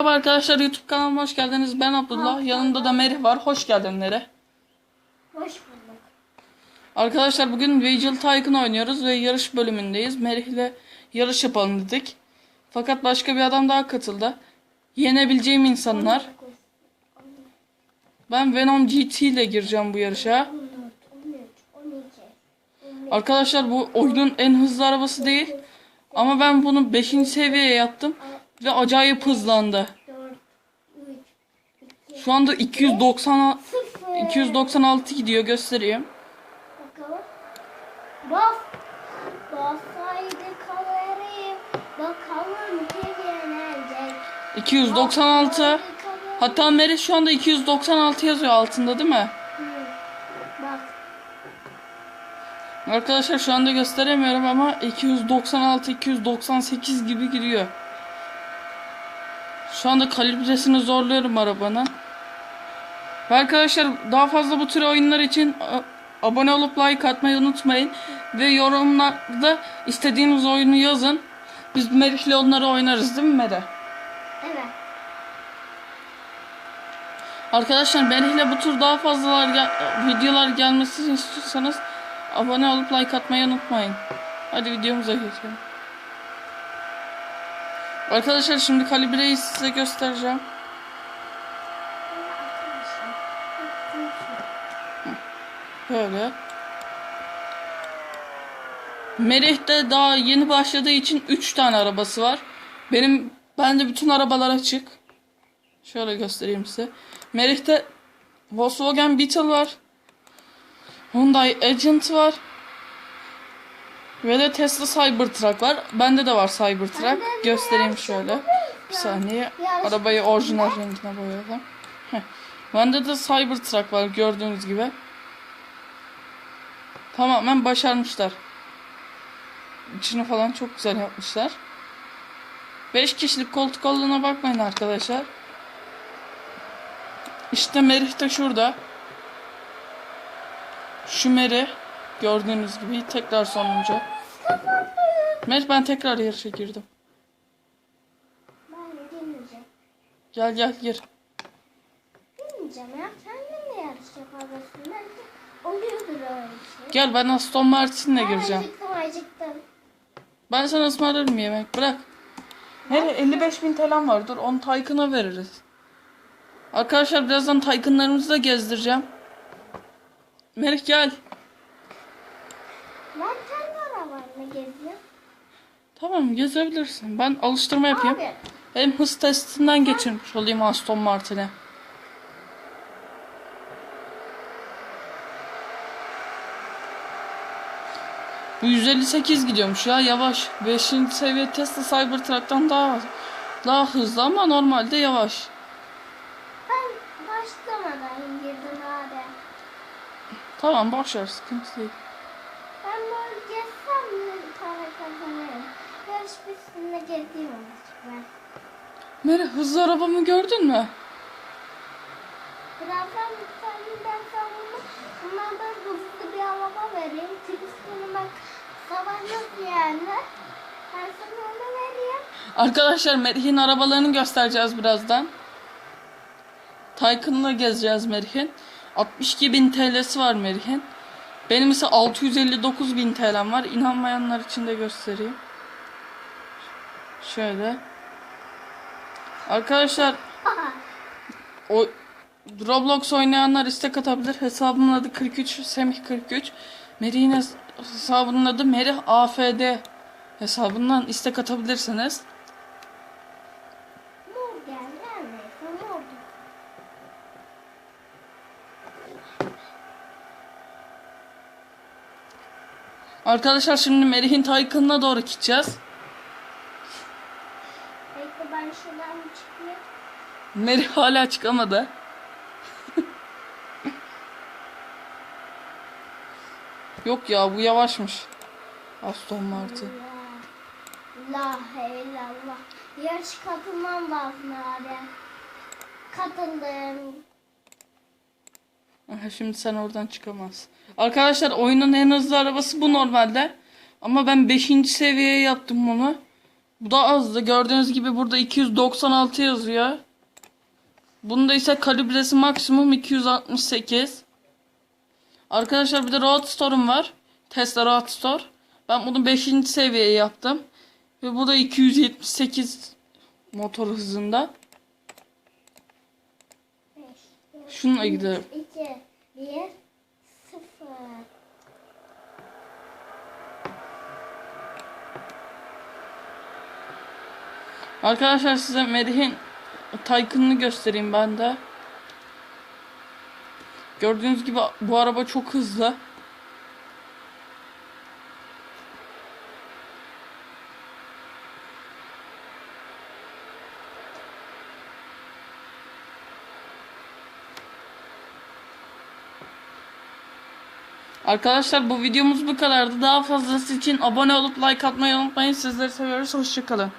Merhaba arkadaşlar YouTube kanalıma hoş geldiniz. Ben Abdullah. Yanımda da Merih var. Hoş geldin Merih. Hoş bulduk. Arkadaşlar bugün Vigil Tycoon oynuyoruz ve yarış bölümündeyiz. Merih ile yarış yapalım dedik. Fakat başka bir adam daha katıldı. Yenebileceğim insanlar. Ben Venom GT ile gireceğim bu yarışa. 14, 13, 12. Arkadaşlar bu oyunun en hızlı arabası değil. Ama ben bunu 5. seviyeye yaptım. Ve acayip hızlandı. 4, 3, Şu anda 290 0. 296 gidiyor göstereyim. Bakalım. Bas. Bassaydı kamerayı. Bakalım kim yenecek. 296. Bassaydı kamerayı. Hatta Meris şu anda 296 yazıyor altında değil mi? Arkadaşlar şu anda gösteremiyorum ama 296 298 gibi gidiyor. Şu anda kalibresini zorluyorum arabanın. Ve arkadaşlar daha fazla bu tür oyunlar için a- abone olup like atmayı unutmayın. Ve yorumlarda istediğiniz oyunu yazın. Biz Merih'le onları oynarız değil mi Merih? Evet. Arkadaşlar Merih'le bu tür daha fazla videolar gelmesini istiyorsanız abone olup like atmayı unutmayın. Hadi videomuza geçelim. Arkadaşlar şimdi kalibreyi size göstereceğim. Böyle. Merih de daha yeni başladığı için 3 tane arabası var. Benim bende bütün arabalar açık. Şöyle göstereyim size. Merih'te Volkswagen Beetle var. Hyundai Agent var. Ve de Tesla Cybertruck var. Bende de var Cybertruck. Göstereyim şöyle. Bir saniye. Arabayı orijinal rengine boyayalım. Heh. Bende de Cybertruck var gördüğünüz gibi. Tamamen başarmışlar. İçini falan çok güzel yapmışlar. 5 kişilik koltuk olduğuna bakmayın arkadaşlar. İşte Merih de şurada. Şu Merih. Gördüğünüz gibi tekrar sonuncu. Merih ben tekrar yarışa girdim. Ben girmeyeceğim. Gel gel gir. Girmeyeceğim ya. Kendin de yarış yaparsın. Belki oluyordur öyle şey. Gel ben Aston Martin'le gireceğim. acıktım acıktım. Ben sana ısmarlarım yemek. Bırak. Nereye? 55 bin TL'm var. Dur onu Taycan'a veririz. Arkadaşlar birazdan Taycan'larımızı da gezdireceğim. Merih gel. Ben geziyorum. Tamam gezebilirsin. Ben alıştırma yapayım. Abi Hem hız testinden geçirmiş olayım Aston Martin'e. Bu 158 gidiyormuş ya yavaş. 5. seviye Tesla Cybertruck'tan daha daha hızlı ama normalde yavaş. ben başlamadan girdim abi. Tamam boş ver sıkıntı değil. Ben böyle gezsem mi para kazanırım. Pistinde gezeyim ben. Meri hızlı arabamı gördün mü? Birazdan senden sonra bunlardan hızlı bir araba vereyim. Tristini bak savaşyok yani. Ben sana onu vereyim. Arkadaşlar Merih'in arabalarını göstereceğiz birazdan. Taycan'la gezeceğiz Merih'in. 62 bin TL'si var Merih'in. Benim ise 659 bin TL'm var. İnanmayanlar için de göstereyim. Şöyle. Arkadaşlar o Roblox oynayanlar istek atabilir. Hesabımın adı 43 Semih 43. Merih'in hes- hesabının adı Merih AFD hesabından istek atabilirsiniz. Arkadaşlar şimdi Merih'in Taycan'ına doğru gideceğiz. Ben şuradan bir çıkayım. Merih hala çıkamadı. Yok ya bu yavaşmış. Aston Martin. La illallah. Yarış katılmam lazım abi. Katıldım. Aha, şimdi sen oradan çıkamazsın. Arkadaşlar oyunun en hızlı arabası bu normalde. Ama ben 5. seviyeye yaptım bunu. Bu da azdı. Gördüğünüz gibi burada 296 yazıyor. Bunda ise kalibresi maksimum 268. Arkadaşlar bir de Roadster'ım var. Tesla Roadster. Ben bunu 5. seviyeye yaptım. Ve bu da 278 motor hızında. Şununla gidelim. iki, bir, sıfır. Arkadaşlar size Merih'in Taycan'ını göstereyim ben de. Gördüğünüz gibi bu araba çok hızlı. Arkadaşlar bu videomuz bu kadardı. Daha fazlası için abone olup like atmayı unutmayın. Sizleri seviyoruz. Hoşçakalın.